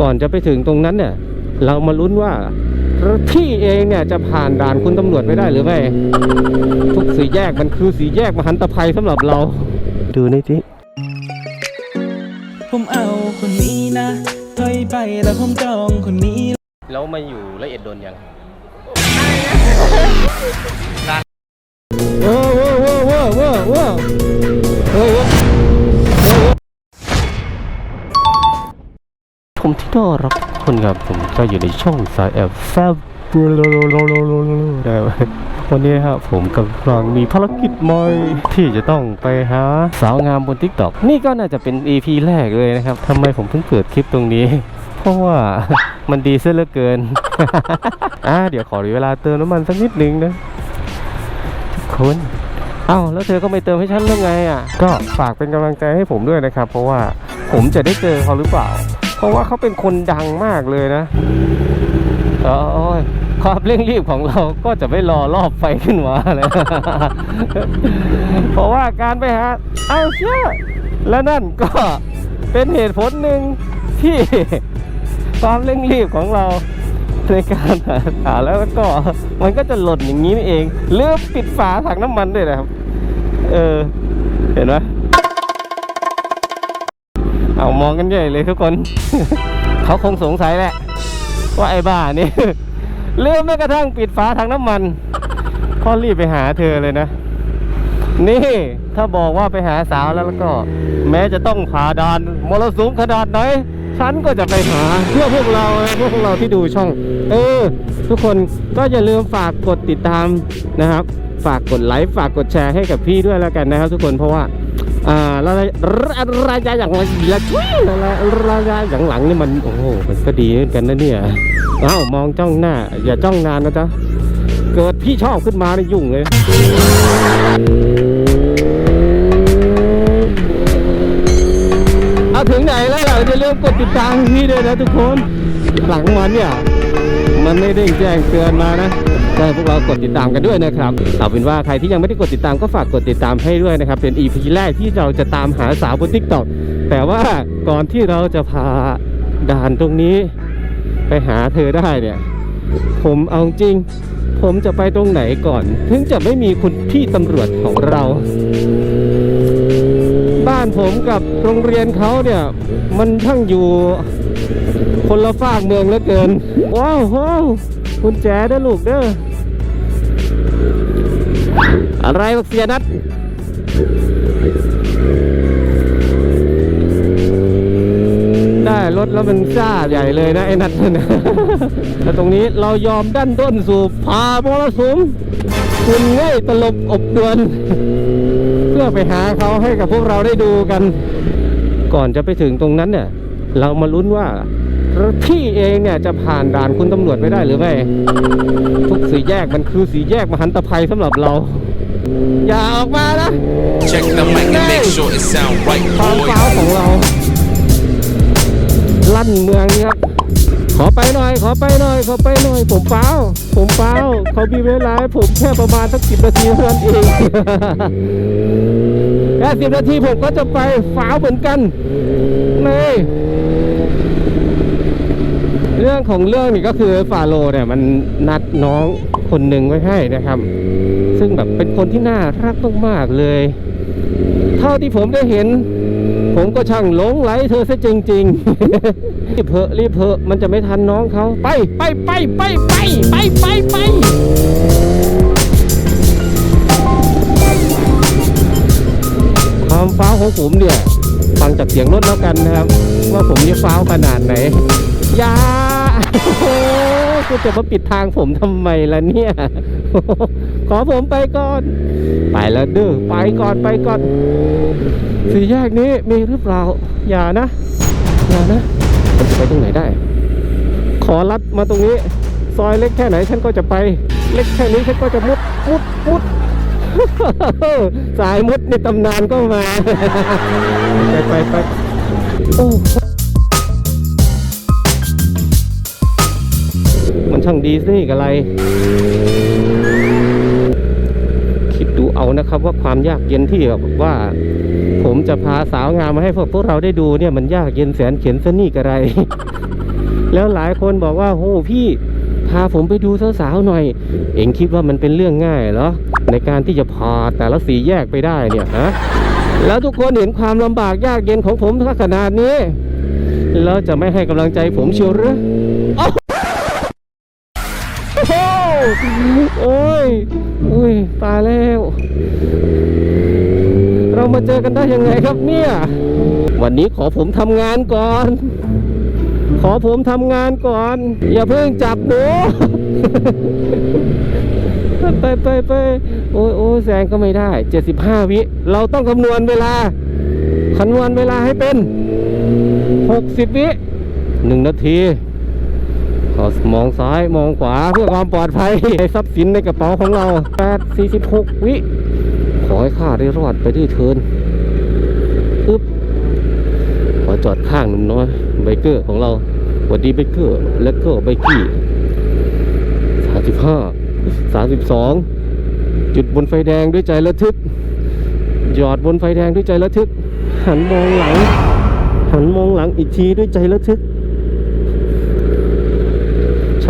ก่อนจะไปถึงตรงนั้นเนี่ย เรามาลุ้นว่าพี่เองเนี่ยจะผ่านด่านคุณตำรวจไปได้หรือไม่ ทุกสีแยกมันคือสีแยกมหันตภัยสำหรับเรา ดูนี่ทีผมเอาคนนี้นะถอยไปแล้วผมจองคนนี้แล้วมาอยู่ละเอียดโดนยังเว้อเว้อเว้อเว้อเว้อเว้อ ผมที่น่ารักคนครับผมก็อยู่ในช่องสายแอบแฟบได้วันนี้ครับผมกำลังมีภารกิจใหม่ที่จะต้องไปหาสาวงามบน t ิ k t o k นี่ก็น่าจะเป็น EP แรกเลยนะครับทำไมผมเพิ่งเปิดคลิปตรงนี้ เพราะว่ามันดีเสียเหลือเกินอ่าเดี๋ยวขอเวลาเติมน้ำมันสักนิดนึงนะทุกคนเอ้าแล้วเธอก็ไม่เติมให้ฉันเรื่องไงอะ ก็ฝากเป็นกำลังใจให้ผมด้วยนะครับ เพราะว่าผมจะได้เจอเขาหรือเปล่า เพราะว่าเขาเป็นคนดังมากเลยนะโอ้ยความเร่งรีบของเราก็จะไม่รอรอบไฟขึ้นมาเลย เพราะว่าการไปหาเอาเชื่อและนั่นก็เป็นเหตุผลหนึ่งที่ความเร่งรีบของเราในการหาแล้วก็มันก็จะหล่นอย่างนี้นี่เองเลือกปิดฝาถังน้ำมันด้วยนะครับ เออ เห็นไหม มองกันใหญ่เลยทุกคน เขาคงสงสัยแหละ ว่าไอ้บ้านี่เลือกแม้กระทั่งปิดฝาถังน้ำมันพ่อรีบไปหาเธอเลยนะ นี่ถ้าบอกว่าไปหาสาวแล้วแล้วก็ แม้จะต้องผ่าดานมรสุมขนาดไหนฉันก็จะไปหาเพื่อพวกเราเพื่อพวกเราที่ดูช่อง เออ ทุกคนก็อย่าลืมฝากกดติดตามนะครับ ฝากกดไลค์ฝากกดแชร์ให้กับพี่ด้วยแล้วกันนะครับ ทุกคนเพราะว่า อ่าระยะระยะอย่างละละช่วยระยะระยะอย่างหลังนี่มันโอ้โหมันก็ดีเหมือนกันนะเนี่ยเอ้ามองจ้องหน้า อย่าจ้องนานนะจ๊ะเกิดพี่ชอบขึ้นมานี่ยุ่งเลยเอาถึงไหนแล้วเราจะเริ่าลืมกดติดตามพี่ด้วยนะทุกคน หลังมันเนี่ย มันไม่ได้แจ้งเตือนมานะ ก็ให้พวกเรากดติดตามกันด้วยนะครับเอาเป็นว่าใครที่ยังไม่ได้กดติดตามก็ฝากกดติดตามให้ด้วยนะครับเป็น EP แรกที่เราจะตามหาสาวบนทิกตอกแต่ว่าก่อนที่เราจะพาด่านตรงนี้ ไปหาเธอได้เนี่ยผมเอาจริง ผมจะไปตรงไหนก่อน ถึงจะไม่มีคุณพี่ตำรวจของเรา บ้านผมกับโรงเรียนเขาเนี่ย มันช่างอยู่คนละฝากเมืองเหลือเกิน ว้าวว้าวคุณแจเด้อลูกเด้อ อะไรบักเสียนัดได้รถแล้วมันซ่าใหญ่เลยนะไอ้นัดนะแต่ตรงนี้เรายอมดันต้นสู่พามรสุมคุณง่ายตลบอบดวน เพื่อไปหาเขาให้กับพวกเราได้ดูกัน ก่อนจะไปถึงตรงนั้นเนี่ย เรามาลุ้นว่า พี่เองเนี่ยจะผ่านด่านคุณตำรวจไปได้หรือไม่ทุกสีแยกมันคือสีแยกมหันตภัยสำหรับเรา อย่าออกมานะ Check the mic and make sure it sound right, ความ boys. ฟ้าวของเรา ลั่นเมืองนี่ครับ ขอไปหน่อย ขอไปหน่อย ขอไปหน่อย ผมเปล่าผมเปล่าเขามีเวลาให้ผมแค่ประมาณสักสิบนาทีเท่านั้นเอง แค่สิบนาทีผมก็จะไปฟ้าวเหมือนกันนี่เรื่องของเรื่องนี่ก็คือฟาโลเนี่ยมันนัดน้องคนหนึ่งไว้ให้นะครับ ซึ่งแบบเป็นคนที่น่ารักมากๆเลย เท่าที่ผมได้เห็น ผมก็ช่างหลงไหลเธอซะจริงๆรีบเพอะรีบเพอะมันจะไม่ทันน้องเขาไปไปไปไปไปไปไปไปความฟ้าวของผมเนี่ยฟังจากเสียงรถแล้วกันนะครับ ว่าผมจะฟ้าวขนาดไหนยา โอ้คุณจะมาปิดทางผมทำไมล่ะเนี่ย ขอผมไปก่อน ไปแล้วเด้อไปก่อนไปก่อน สี่แยกนี้มีหรือเปล่า อย่านะ อย่านะมันจะไปตรงไหนได้ ขอลัดมาตรงนี้ ซอยเล็กแค่ไหนฉันก็จะไป เล็กแค่นี้ฉันก็จะมุดมุดมุดสายมุดในตำนานก็มา ไปไปไปโอ้มัน ช่างดีสิกับอะไร คิดดูเอานะครับว่าความยากเย็นที่แบบว่า ผมจะพาสาวงามมาให้พวกพวกเราได้ดูเนี่ยมันยากเย็นแสนเข็นซะนี่กระไร แล้วหลายคนบอกว่าโอ้พี่พาผมไปดูสาวๆหน่อย เองคิดว่ามันเป็นเรื่องง่ายเหรอในการที่จะพาแต่ละสีแยกไปได้เนี่ยฮะแล้วทุกคนเห็นความลำบากยากเย็นของผมขนาดนี้ แล้วจะไม่ให้กำลังใจผมเชียวหรือ โอ้ยโอ้ยตายแล้ว เรามาเจอกันได้ยังไงครับเนี่ย วันนี้ขอผมทำงานก่อน ขอผมทำงานก่อน อย่าเพิ่งจับหนูไปไปไปโอ้ยโอ้ยแซงก็ไม่ได้ 75 วิ เราต้องคำนวณเวลาคำนวณเวลาให้เป็น 60 วิหนึ่งนาที มองซ้ายมองขวาเพื่อความปลอดภัยในทรัพย์สินในกระเป๋าของเรา8 46 วิขอให้ข้าได้รอดไปด้วยเทินอึ๊บขอจอดข้างหนุ่มน้อยไบเกอร์ของเราสวัสดีไบเกอร์และก็ไบกี้สามสิบห้าสามสิบสองจุดบนไฟแดงด้วยใจระทึกหยอดบนไฟแดงด้วยใจระทึก หันมองหลัง หันมองหลังอีกทีด้วยใจระทึก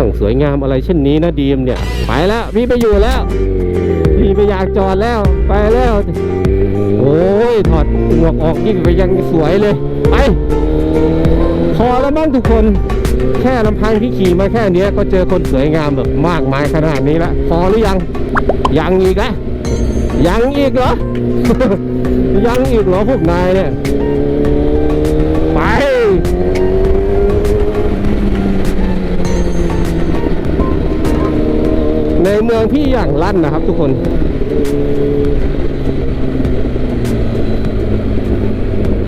ช่างสวยงามอะไรเช่นนี้นะดีมเนี่ย ไปแล้วพี่ไปอยู่แล้ว พี่ไปอยากจอดแล้ว ไปแล้ว โอ้ยถอดหมวกออกยิ่งไปยังสวยเลย ไป พอแล้วมั้งทุกคน แค่ลำพังที่ขี่มาแค่เนี้ยก็เจอคนสวยงามแบบมากมายขนาดนี้ละพอหรือยัง ยังอีกนะยังอีกเหรอ ยังอีกเหรอพวกนายเนี่ย ในเมืองที่อย่างลั่นนะครับทุกคน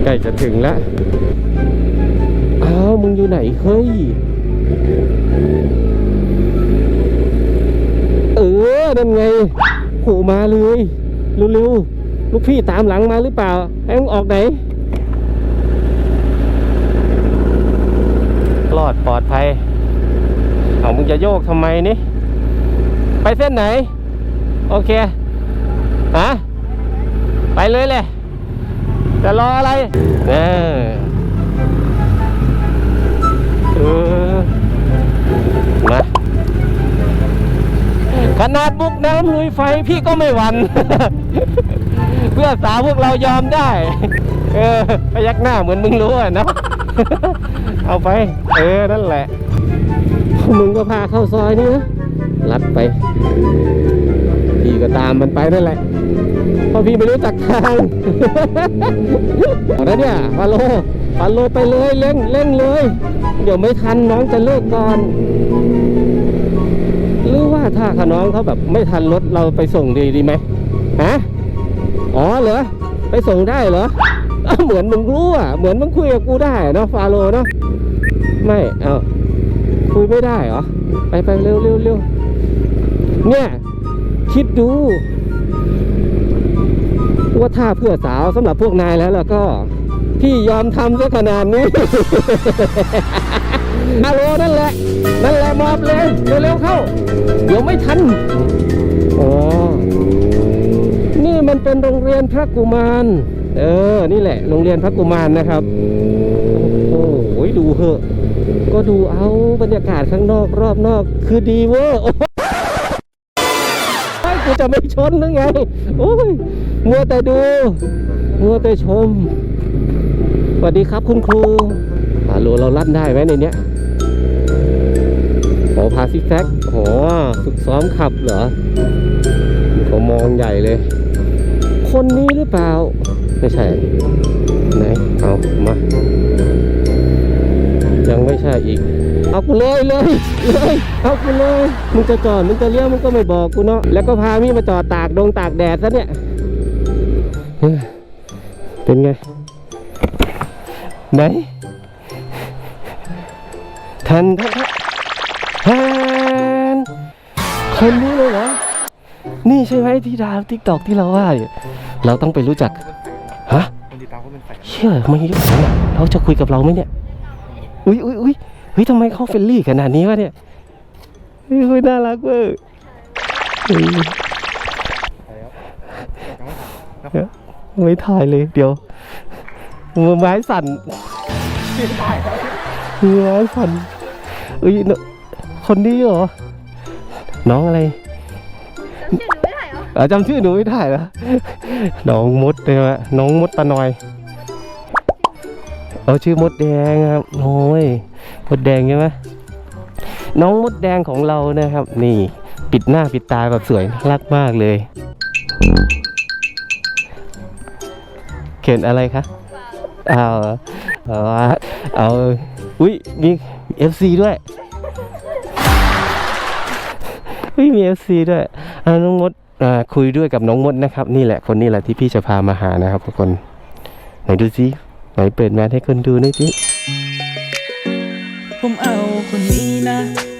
ใกล้จะถึงแล้ว อ้าว มึงอยู่ไหน เฮ้ย เออ นั่นไงโผล่มาเลยเร็วๆ ลูกพี่ตามหลังมาหรือเปล่าให้มึงออกไหน รอดปลอดภัย เอามึงจะโยกทำไมนี่ ไปเส้นไหน โอเคฮะไปเลยแหละจะรออะไรเออเออนะขนาดบุกน้ำลุยไฟพี่ก็ไม่หวั่นเพื่อสาวพวกเรายอมได้ เออพยักหน้าเหมือนมึงรู้อะนะเอาไป เออ นั่นแหละ มึงก็พาเข้าซอยนี่นะ ลัดไป พี่ก็ตามมันไปนั่นแหละเพราะพี่ไม่รู้จักทางเอาละเนี่ยฟาโลฟาโลไปเลยเร่งเร่งเลย เดี๋ยวไม่ทันน้องจะเลิกก่อน หรือว่าถ้าขาน้องเขาแบบไม่ทันรถเราไปส่งดีดีไหมฮะอ๋อเหรอไปส่งได้เหรอเอ้าเหมือนมึงรู้อะเหมือนมึงคุยกับกูได้เนาะฟาโลเนาะไม่เอาคุยไม่ได้เหรอ ไปไปเร็วเร็วเร็ว เนี่ย คิดดู ว่าถ้าเพื่อสาวสำหรับพวกนายแล้วแล้วก็ พี่ยอมทำซะขนาดนี้ฮัลโหลนั่นแหละ นั่นแหละมอบเลยเร็วๆเข้า เดี๋ยวไม่ทันอ๋อนี่มันเป็นโรงเรียนพระกุมาร เออ นี่แหละ โรงเรียนพระกุมารนะครับโอ้โหดูเหอะ ก็ดูเอาบรรยากาศข้างนอกรอบนอก คือดีเวอร์โอ้ย กูจะไม่ชนหรือไงโอ้ยมัวแต่ดูมัวแต่ชมสวัสดีครับคุณครูฮัลโหลเราลั่นได้ไหมในเนี้ยโอ้พาซิแซกโอ้ฝึกซ้อมขับเหรอผมมองใหญ่เลย คนนี้หรือเปล่า ไม่ใช่ ไหน เอา มา ยังไม่ใช่อีก เอากูเลยเลยเลยเอากูเลยมึงจะจอดมึงจะเลี้ยวมึงก็ไม่บอกกูเนาะแล้วก็พามีมาจอดตากดงตากแดดซะเนี่ยเป็นไงไหนทันทันทันทันคนนี้เลยเหรอนี่ใช่ไหมที่ดาวทิกตอกที่เราว่าเราต้องไปรู้จักฮะเชื่อไม่รู้เขาจะคุยกับเราไหมเนี่ยอุ้ยอุ้ยอุ้ย เฮ้ยทำไมเขาเฟรนลี่ขนาดนี้วะเนี่ยเฮ้ยเฮ้ยน่ารักเว้ยเฮ้ยแล้วไม่ถ่ายเลยเดี๋ยวมือไม้สั่นมือไม้สั่นอุ้ยนคนนี้เหรอ น้องอะไรจำชื่อหนูไม่ได้เหรอเออจำชื่อหนูไม่ได้เหรอน้องมดใช่ไหมน้องมดตาหน่อย เอาชื่อมดแดงครับโอ้ย มดแดงใช่ไหมน้องมดแดงของเรานะครับ นี่ปิดหน้าปิดตาแบบสวยน่ารักมากเลยเขียนอะไรคะเอาเอาเอาอุ้ยมีเอฟซีด้วยอุ้ยมีเอฟซีด้วยอาน้องมดคุยด้วยกับน้องมดนะครับ นี่แหละคนนี้แหละที่พี่จะพามาหานะครับทุกคน ไหนดูซิไหนเปิดแมสให้คนดูหน่อยสิ ผมเอาคนนี้นะ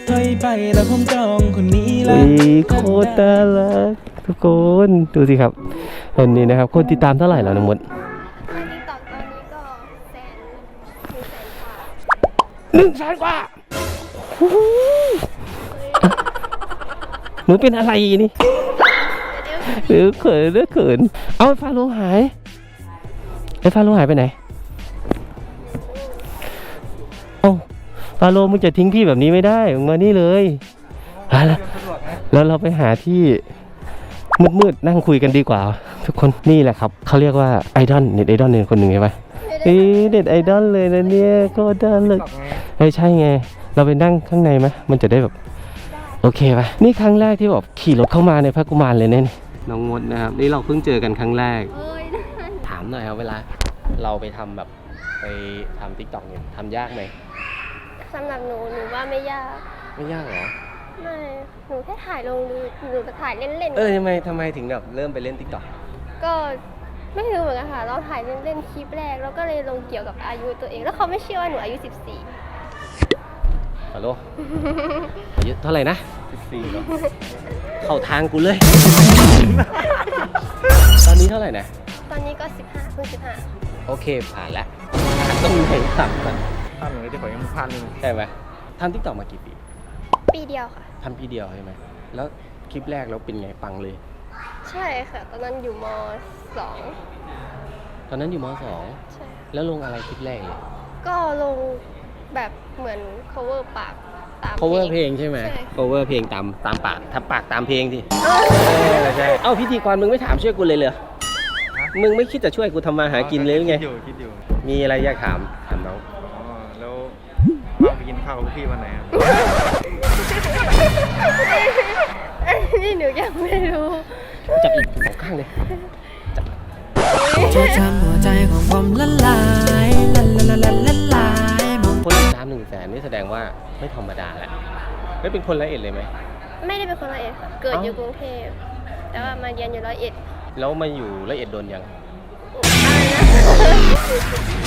ถอยไปแล้วผมจองคนนี้ละอุ้ยโคตรน่ารักทุกคนดูสิครับคนนี้นะครับ คนติดตามเท่าไหร่แล้วน้องมดในติ๊กต็อกตอนนี้ก็แสนหนึ่งแสนกว่าหนึ่งแสนกว่าโอ้โหหนูเป็นอะไรนี่เดี๋ยวหรือเขินหรือเขินเอาไอ้ฟาโลหายไอ้ฟาโลหายไปไหน ฟาโลมึงจะทิ้งพี่แบบนี้ไม่ได้มึงมานี่เลยอะแล้วแล้วเราไปหาที่มืดๆนั่งคุยกันดีกว่า ทุกคนนี่แหละครับเขาเรียกว่าไอดอลเน็ตไอดอลเนี่ยคนหนึ่งใช่ไหมไม่ได้เอ้ยเน็ตไอดอลเลยนะเนี่ยก็ดันเลยตอบไงเฮ้ยใช่ไง เราไปนั่งข้างในไหมมันจะได้แบบ โอเคปะนี่ครั้งแรกที่แบบขี่รถเข้ามาในพระกุมารเลยเนี่ยน้องมดนะครับ นี่เราเพิ่งเจอกันครั้งแรกเอ้ยนั่นถามหน่อยครับเวลา เราไปทำแบบไปทำทิกตอกเนี่ยทำยากไหม สำหรับหนูหนูว่าไม่ยาก ไม่ยากเหรอ ไม่หนูแค่ถ่ายลงดูหนูก็ถ่ายเล่นเออทำไมทำไมถึงแบบเริ่มไปเล่นทิกตอกๆก็ไม่รู้เหมือนกันค่ะเราถ่ายเล่นๆคลิปแรกแล้วก็เลยลงเกี่ยวกับอายุตัวเอง แล้วเขาไม่เชื่อว่าหนูอายุ 14 ฮัลโหลอายุเท่าไหร่นะ สี่เหรอเข้าทางกูเลย ตอนนี้เท่าไหร่นะ ตอนนี้ก็ 15เพิ่ง15โอเคผ่านแล้วต้องไหนต่ำกัน ถ้าหนูจะขอยังพันหนึ่งใช่ไหมทำทิกตอกมากี่ปีปีเดียวค่ะ ทำปีเดียวใช่ไหมแล้วคลิปแรกเราเป็นไงปังเลย ใช่ค่ะ ตอนนั้นอยู่มตอนนั้นอยู่มสอง2ใช่แล้วลงอะไรคลิปแรกเลย ก็ลงแบบเหมือน cover ปากตาม cover เพลงใช่ไหม ใช่ cover เพลงตามตามปากถ้าปากตามเพลงที่ใช่เอ้าพิธีกรมึงไม่ถามช่วยกูเลยเหรอมึงไม่คิดจะช่วยกูทำมาหากินเลยหรือไง คิดอยู่คิดอยู่มีอะไรอยากถามถามน้อง ข้าวกับพี่วันไหนอะนี่หนูยังไม่รู้ จับอีกสองข้างเลยเธอทำหัวใจของผมละลายละละละละละลายมองคนติดตามหนึ่งแสนนี่แสดงว่าไม่ธรรมดาแหละไม่เป็นคนละเอียดเลยไหม ไม่ได้เป็นคนร้อยเอ็ดค่ะเกิดเอ้าอยู่กรุงเทพแต่ว่ามาเรียนอยู่ร้อยเอ็ดแล้วมาอยู่ละเอียดโดนยัง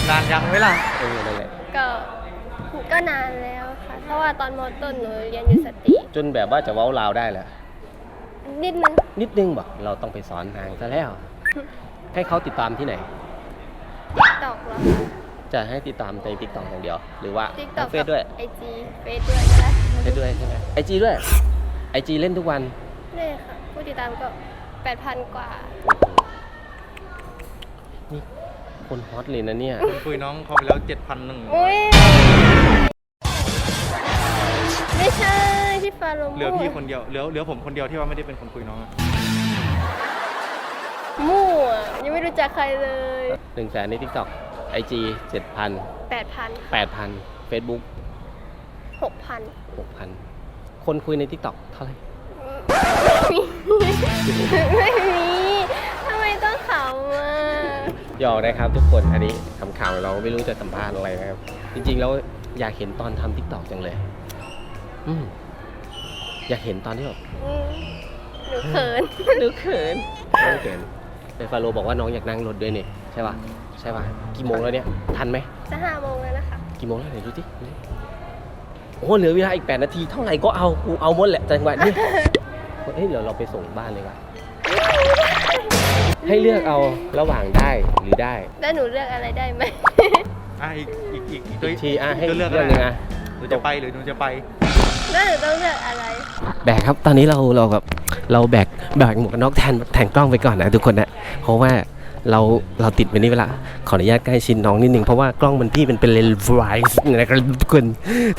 นานยังไหมล่ะ เออนั่นแหละก็ ก็นานแล้วค่ะ เพราะว่าตอนมต้นหนูเรียนอยู่สตรีจนแบบว่าจะเว้าลาวได้แหละ นิดนึงนิดนึงบอกเราต้องไปสอนนางซะแล้ว ให้เขาติดตามที่ไหน ตอกเหรอจะให้ติดตามในติ๊กต็อกอย่างเดียว หรือว่าติ๊กต็อกเฟซด้วยไอจีเฟซด้วยก็ได้เฟซด้วยใช่ไหมไอจีด้วยไอจีเล่นทุกวันนี่ค่ะ ผู้ติดตามก็แปดพันกว่านี่ คนฮอตเลยนะเนี่ยคุยน้องเขาไปแล้วเจ็ดพันหนึ่งอุ้ยไม่ใช่ที่ฟาโรโมเหลือพี่คนเดียวเหลือเหลือผมคนเดียวที่ว่าไม่ได้เป็นคนคุยน้องอะมั่วยังไม่รู้จักใครเลยหนึ่งแสนในติ๊กต็อกไอจีเจ็ดพันแปดพันแปดพันเฟซบุ๊กหกพันหกพันคนคุยในติ๊กต็อกเท่าไหร่ไม่มีทำไมต้องขำอะ หยอกนะครับทุกคนอันนี้คำข่าวเราไม่รู้จะสัมภาษณ์อะไรนะครับ จริงๆแล้วอยากเห็นตอนทำติ๊กต็อกจังเลย อืมอยากเห็นตอนที่แบบอืมหนูเขินดูเขิน น้องเขินแต่ฟาโรบอกว่าน้องอยากนั่งรถด้วยนี่ใช่ป่ะใช่ป่ะกี่โมงแล้วเนี่ยทันไหมจะห้าโมงแล้วนะคะ กี่โมงแล้วไหนดูสิโอ้เหลือเวลาอีก 8 นาทีเท่าไหร่ก็เอากูเอาหมดแหละจังหวะนี้ เฮ้ยเดี๋ยวเราไปส่งบ้านเลยว่ะ ให้เลือกเอาระหว่างได้หรือได้ แล้วหนูเลือกอะไรได้ไหม อะอีกอีกอีกอีกอีกทีอะให้ตัวเลืเลืออกกหนึ่งอะ หนูจะไปหรือหนูจะไปแล้วหนูต้องเลือกอะไร แบกครับตอนนี้เราเราแบบเราแบกแบกหมวกกันน็อกแทนแทนกล้องไปก่อนนะทุกคนนะเพราะว่าเราเราติดไปนี่เวลาขออนุญาตใกล้ชิดน้องนิดนึงเพราะว่ากล้องมันพี่เป็นเป็นเลนส์ไวส์นะครับทุกคน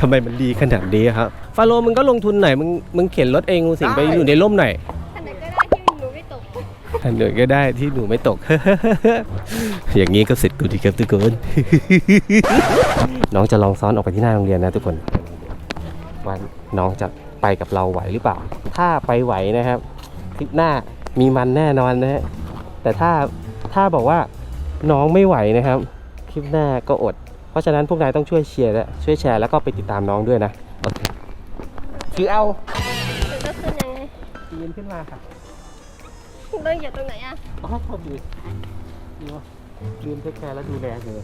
ทำไมมันดีขนาดนี้ครับฟาโลมึงก็ลงทุนหน่อยมึงมึงเข็นรถเองมึงสิงไปอยู่ในร่มหน่อย อันหนึ่งก็ได้ที่หนูไม่ตก อย่างนี้ก็เสร็จกูดีครับทุกคน น้องจะลองซ้อนออกไปที่หน้าโรงเรียนนะทุกคนว่าน้องจะไปกับเราไหวหรือเปล่า ถ้าไปไหวนะครับคลิปหน้ามีมันแน่นอนนะฮะแต่ถ้าถ้าบอกว่าน้องไม่ไหวนะครับ คลิปหน้าก็อด เพราะฉะนั้นพวกนายต้องช่วยเชียร์และช่วยแชร์แล้วก็ไปติดตามน้องด้วยนะโอเคคือเอาหนูจะขึ้นยังไงยืนขึ้นมาค่ะ ต้องเหยียบตรงไหนอะอ๋อขอบคุณดีวะลืมเทคแคร์และดูแลเธอ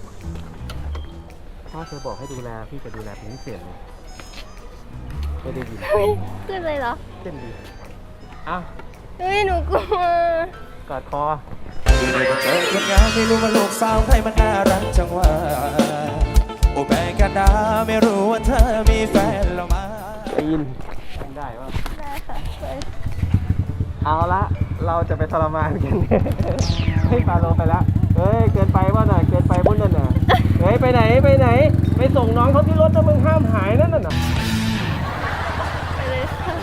ถ้าเธอบอกให้ดูแลพี่จะดูแลเป็นพิเศษเลยไม่ได้ยินเฮ้ยขึ้นเลยเหรอเต้นดีอ้าวเฮ้ยหนูกลัวกอดคอเจอคนงามไม่รู้ว่าโลกสาวใครมันน่ารักจังวะโอ้แบงกันดาไม่รู้ว่าเธอมีแฟนแล้วมาได้ยินทำได้ว่าได้ค่ะไปเอาละ เราจะไปทรมานกันให้ฟาโลไปละเฮ้ยเกินไปว่าน่ะเกินไปบุญนั่นน่ะเฮ้ยไปไหนไปไหนไปส่งน้องเขาที่รถนะมึงห้ามหายนั่นน่ะไปเลยค่ะ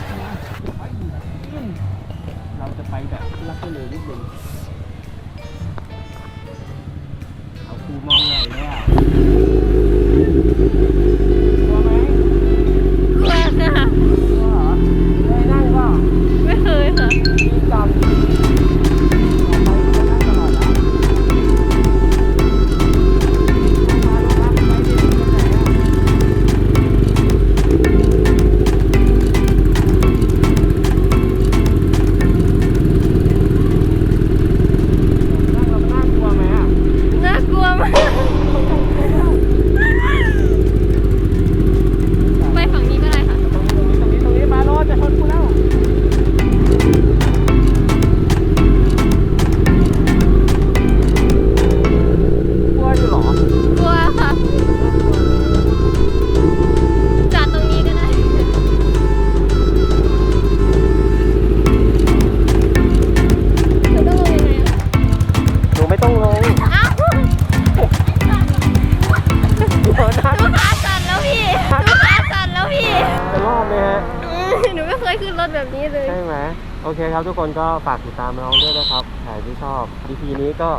เราจะไปแบบลักเเลยนิดนึง เคยขึ้นรถแบบนี้เลย ใช่ไหมโอเคครับทุกคนก็ฝากติดตามน้องด้วยนะครับใครที่ชอบ EP นี้ก็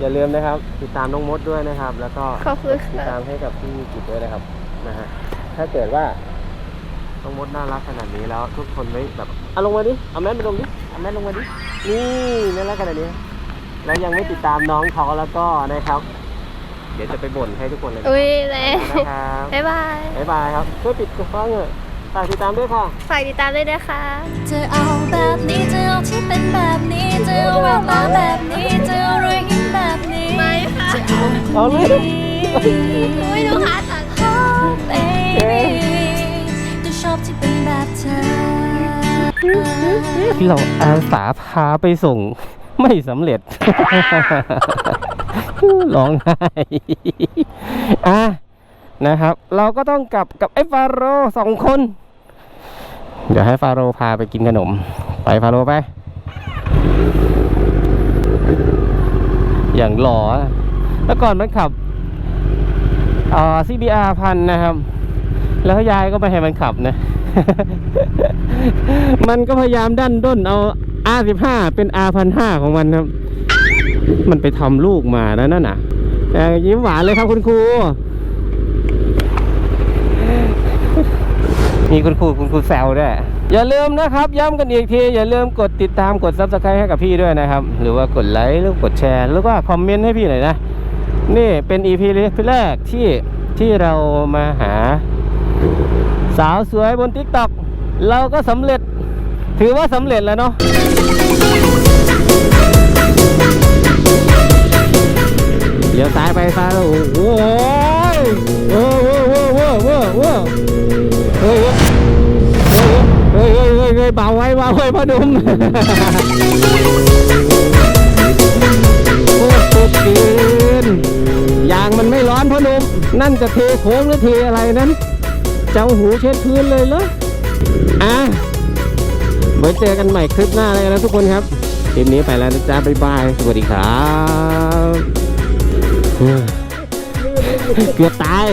อย่าลืมนะครับ ติดตามน้องมดด้วยนะครับ แล้วก็ขอบคุณติดค่ะตามให้กับพี่กิจด้วยนะครับนะฮะถ้าเกิดว่าน้องมดน่ารักขนาดนี้แล้ว ทุกคนไม่แบบเอาลงมาดิเอาแมสมาลงดิเอาแมสลงมาดินี่น่ารักขนาดนี้แล้วยังไม่ติดตามน้องเขาแล้วก็นะครับ เดี๋ยวจะไปบ่นให้ทุกคนเลยอุ้ยแรงนะครับ บ๊ายบาย บ๊ายบายครับช่วยปิดกระฟังเถอะ ฝากติดตามด้วยค่ะ ฝากติดตามด้วยนะคะ จะเอาแบบนี้จะเอาที่เป็นแบบนี้จะเอาแววตาแบบนี้จะเอารอยยิ้มแบบนี้ไม่ค่ะจะเอาเอาเลยอุ้ยหนูขาสั่นโอ้ baby จะชอบที่เป็นแบบเธอที่เราอาสาพาไปส่งไม่สำเร็จร้องไห้อะ นะครับ เราก็ต้องกลับกับไอ้ฟาโรห์สองคน เดี๋ยวให้ฟาโรห์พาไปกินขนม ไปฟาโรห์ไป อย่างหล่อแล้วก่อนมันขับอ่อ CBR พันนะครับ แล้วยายก็ไม่ให้มันขับนะ มันก็พยายามดันด้นเอา R15 เป็น R15 ของมันครับ มันไปทำลูกมาแล้วนั่นน่ะยิ้มหวานเลยครับคุณครู มีคุณครูคุณครูแซวด้วยอย่าลืมนะครับ ย้ำกันอีกที อย่าลืมกดติดตามกด subscribe ให้กับพี่ด้วยนะครับ หรือว่ากดไลค์หรือกดแชร์ หรือว่าคอมเมนต์ให้พี่หน่อยนะ นี่เป็น EP แรกที่ที่เรามาหา สาวสวยบน t ิ k t o k เราก็สำเร็จ ถือว่าสำเร็จแล้วเนาะเลี้ยวซ้ายไปซ้ายแล้วโอ้โห เฮ้ยเฮ้ยเบาไว้เบาไว้พ่อหนุ่มโอ้โหเกินยางมันไม่ร้อนพ่อหนุ่มนั่นจะเทโค้งหรือเทอะไรนั้น เจ้าหูเช็ดพื้นเลยเหรออะไว้เจอกันใหม่คลิปหน้าเลยนะทุกคนครับคลิปนี้ไปแล้วนะจ๊ะบ๊ายบาย สวัสดีครับ เกือบตาย